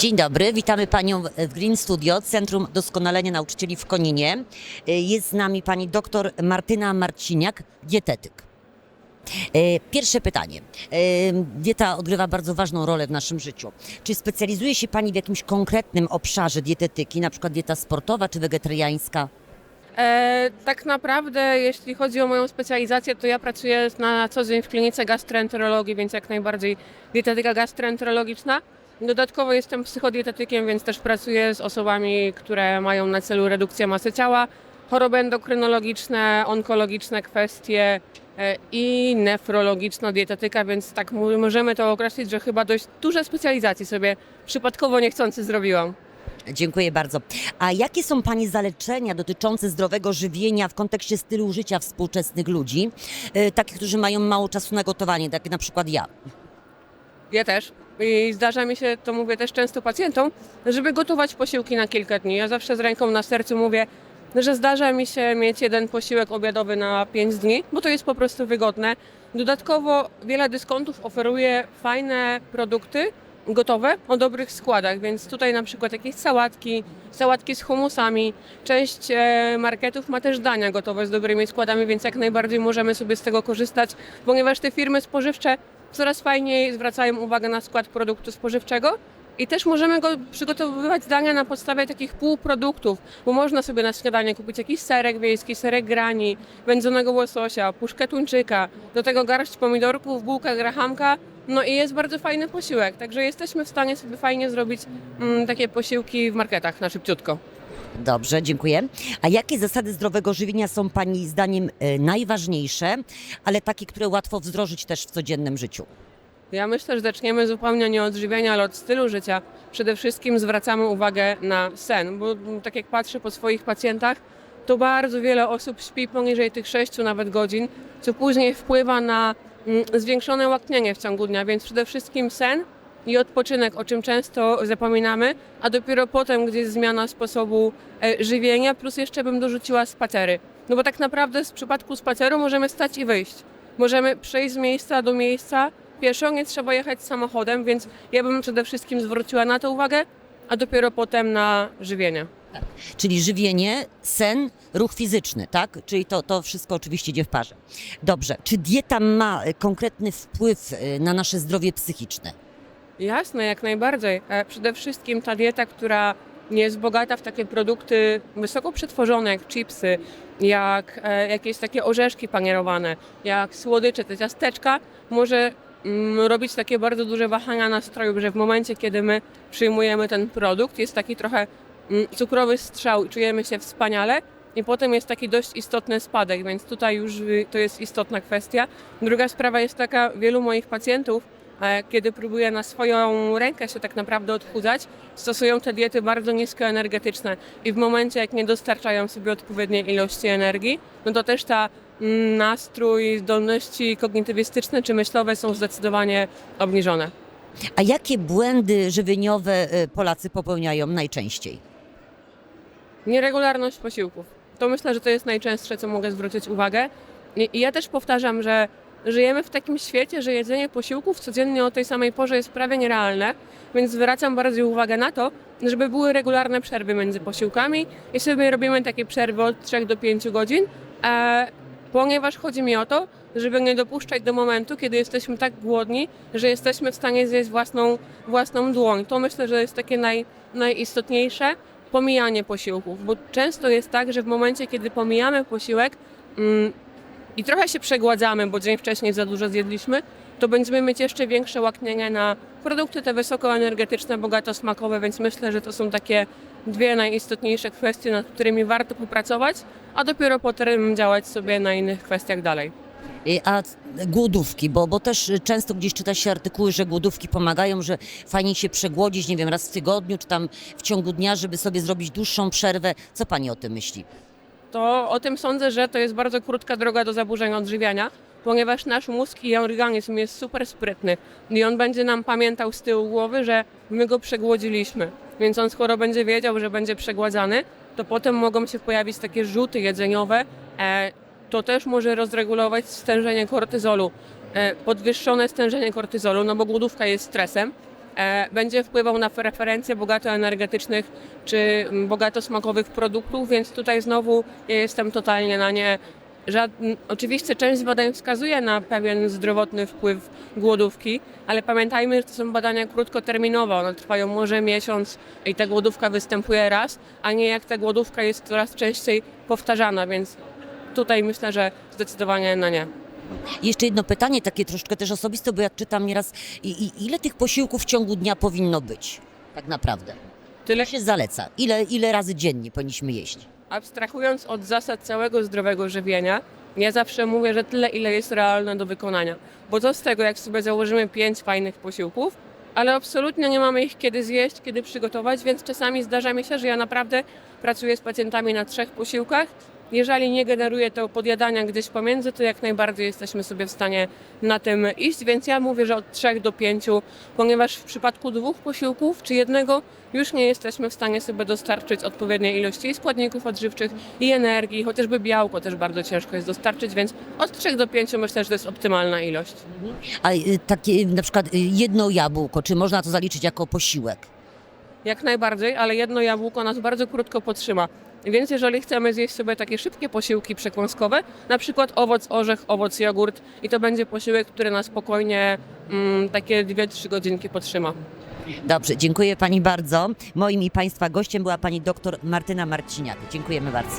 Dzień dobry, witamy Panią w Green Studio, Centrum Doskonalenia Nauczycieli w Koninie. Jest z nami Pani doktor Martyna Marciniak, dietetyk. E, Pierwsze pytanie. E, Dieta odgrywa bardzo ważną rolę w naszym życiu. Czy specjalizuje się Pani w jakimś konkretnym obszarze dietetyki, na przykład dieta sportowa czy wegetariańska? E, tak naprawdę, jeśli chodzi o moją specjalizację, to ja pracuję na co dzień w klinice gastroenterologii, więc jak najbardziej dietetyka gastroenterologiczna. Dodatkowo jestem psychodietetykiem, więc też pracuję z osobami, które mają na celu redukcję masy ciała, choroby endokrynologiczne, onkologiczne kwestie e, i nefrologiczna dietetyka, więc tak możemy to określić, że chyba dość duże specjalizacje sobie przypadkowo niechcący zrobiłam. Dziękuję bardzo. A jakie są Pani zalecenia dotyczące zdrowego żywienia w kontekście stylu życia współczesnych ludzi, e, takich, którzy mają mało czasu na gotowanie, tak jak na przykład ja? Ja też. I zdarza mi się, to mówię też często pacjentom, żeby gotować posiłki na kilka dni. Ja zawsze z ręką na sercu mówię, że zdarza mi się mieć jeden posiłek obiadowy na 5 dni, bo to jest po prostu wygodne. Dodatkowo wiele dyskontów oferuje fajne produkty gotowe o dobrych składach, więc tutaj na przykład jakieś sałatki, sałatki z humusami. Część e, marketów ma też dania gotowe z dobrymi składami, więc jak najbardziej możemy sobie z tego korzystać, ponieważ te firmy spożywcze coraz fajniej zwracają uwagę na skład produktu spożywczego i też możemy go przygotowywać dania na podstawie takich półproduktów, bo można sobie na śniadanie kupić jakiś serek wiejski, serek grani, wędzonego łososia, puszkę tuńczyka, do tego garść pomidorków, bułka grahamka, no i jest bardzo fajny posiłek, także jesteśmy w stanie sobie fajnie zrobić mm, takie posiłki w marketach na szybciutko. Dobrze, dziękuję. A jakie zasady zdrowego żywienia są Pani zdaniem e, najważniejsze, ale takie, które łatwo wdrożyć też w codziennym życiu? Ja myślę, że zaczniemy zupełnie nie od żywienia, ale od stylu życia. Przede wszystkim zwracamy uwagę na sen, bo mm, tak jak patrzę po swoich pacjentach, to bardzo wiele osób śpi poniżej tych 6 nawet godzin, co później wpływa na mm, zwiększone łaknienie w ciągu dnia, więc przede wszystkim sen i odpoczynek, o czym często zapominamy, a dopiero potem gdzieś zmiana sposobu e, żywienia, plus jeszcze bym dorzuciła spacery. No bo tak naprawdę w przypadku spaceru możemy stać i wyjść. Możemy przejść z miejsca do miejsca pieszo, nie trzeba jechać samochodem, więc ja bym przede wszystkim zwróciła na to uwagę, a dopiero potem na żywienie. Czyli żywienie, sen, ruch fizyczny, tak? Czyli to, to wszystko oczywiście idzie w parze. Dobrze. Czy dieta ma e, konkretny wpływ e, na nasze zdrowie psychiczne? Jasne, jak najbardziej. E, Przede wszystkim ta dieta, która nie jest bogata w takie produkty wysoko przetworzone, jak chipsy, jak e, jakieś takie orzeszki panierowane, jak słodycze, te ciasteczka, może mm, robić takie bardzo duże wahania nastroju, że w momencie, kiedy my przyjmujemy ten produkt, jest taki trochę mm, cukrowy strzał i czujemy się wspaniale, i potem jest taki dość istotny spadek, więc tutaj już y, to jest istotna kwestia. Druga sprawa jest taka, wielu moich pacjentów, kiedy próbuję na swoją rękę się tak naprawdę odchudzać, stosują te diety bardzo niskoenergetyczne i w momencie, jak nie dostarczają sobie odpowiedniej ilości energii, no to też ta mm, nastrój, zdolności kognitywistyczne czy myślowe są zdecydowanie obniżone. A jakie błędy żywieniowe e, Polacy popełniają najczęściej? Nieregularność posiłków. To myślę, że to jest najczęstsze, co mogę zwrócić uwagę. I ja też powtarzam, że żyjemy w takim świecie, że jedzenie posiłków codziennie o tej samej porze jest prawie nierealne, więc zwracam bardziej uwagę na to, żeby były regularne przerwy między posiłkami i sobie robimy takie przerwy od 3 do 5 godzin, e, ponieważ chodzi mi o to, żeby nie dopuszczać do momentu, kiedy jesteśmy tak głodni, że jesteśmy w stanie zjeść własną, własną dłoń. To myślę, że jest takie naj, najistotniejsze pomijanie posiłków, bo często jest tak, że w momencie, kiedy pomijamy posiłek mm, i trochę się przegładzamy, bo dzień wcześniej za dużo zjedliśmy, to będziemy mieć jeszcze większe łaknienie na produkty te wysokoenergetyczne, bogato smakowe, więc myślę, że to są takie dwie najistotniejsze kwestie, nad którymi warto popracować, a dopiero potem działać sobie na innych kwestiach dalej. A głodówki, bo, bo też często gdzieś czyta się artykuły, że głodówki pomagają, że fajnie się przegłodzić, nie wiem, raz w tygodniu, czy tam w ciągu dnia, żeby sobie zrobić dłuższą przerwę. Co Pani o tym myśli? To o tym sądzę, że to jest bardzo krótka droga do zaburzeń odżywiania, ponieważ nasz mózg i organizm jest super sprytny i on będzie nam pamiętał z tyłu głowy, że my go przegłodziliśmy. Więc on skoro będzie wiedział, że będzie przegładzany, to potem mogą się pojawić takie rzuty jedzeniowe. E, to też może rozregulować stężenie kortyzolu. E, podwyższone stężenie kortyzolu, no bo głodówka jest stresem, będzie wpływał na preferencje bogato energetycznych czy mm, bogato smakowych produktów, więc tutaj znowu ja jestem totalnie na nie. Oczywiście część badań wskazuje na pewien zdrowotny wpływ głodówki, ale pamiętajmy, że to są badania krótkoterminowe. One trwają może miesiąc i ta głodówka występuje raz, a nie jak ta głodówka jest coraz częściej powtarzana, więc tutaj myślę, że zdecydowanie na nie. Jeszcze jedno pytanie, takie troszeczkę też osobiste, bo jak czytam nieraz, i, i, ile tych posiłków w ciągu dnia powinno być? Tak naprawdę. Tyle się zaleca? Ile, ile razy dziennie powinniśmy jeść? Abstrahując od zasad całego zdrowego żywienia, ja zawsze mówię, że tyle, ile jest realne do wykonania. Bo co z tego, jak sobie założymy pięć fajnych posiłków, ale absolutnie nie mamy ich kiedy zjeść, kiedy przygotować, więc czasami zdarza mi się, że ja naprawdę pracuję z pacjentami na trzech posiłkach. Jeżeli nie generuje to podjadania gdzieś pomiędzy, to jak najbardziej jesteśmy sobie w stanie na tym iść, więc ja mówię, że od trzech do pięciu, ponieważ w przypadku dwóch posiłków czy jednego już nie jesteśmy w stanie sobie dostarczyć odpowiedniej ilości i składników odżywczych i energii, chociażby białko też bardzo ciężko jest dostarczyć, więc od 3 do 5 myślę, że to jest optymalna ilość. A y, takie na przykład y, jedno jabłko, czy można to zaliczyć jako posiłek? Jak najbardziej, ale jedno jabłko nas bardzo krótko potrzyma. Więc jeżeli chcemy zjeść sobie takie szybkie posiłki przekąskowe, na przykład owoc, orzech, owoc, jogurt i to będzie posiłek, który nas spokojnie mm, takie 2-3 godzinki potrzyma. Dobrze, dziękuję Pani bardzo. Moim i Państwa gościem była Pani doktor Martyna Marciniak. Dziękujemy bardzo.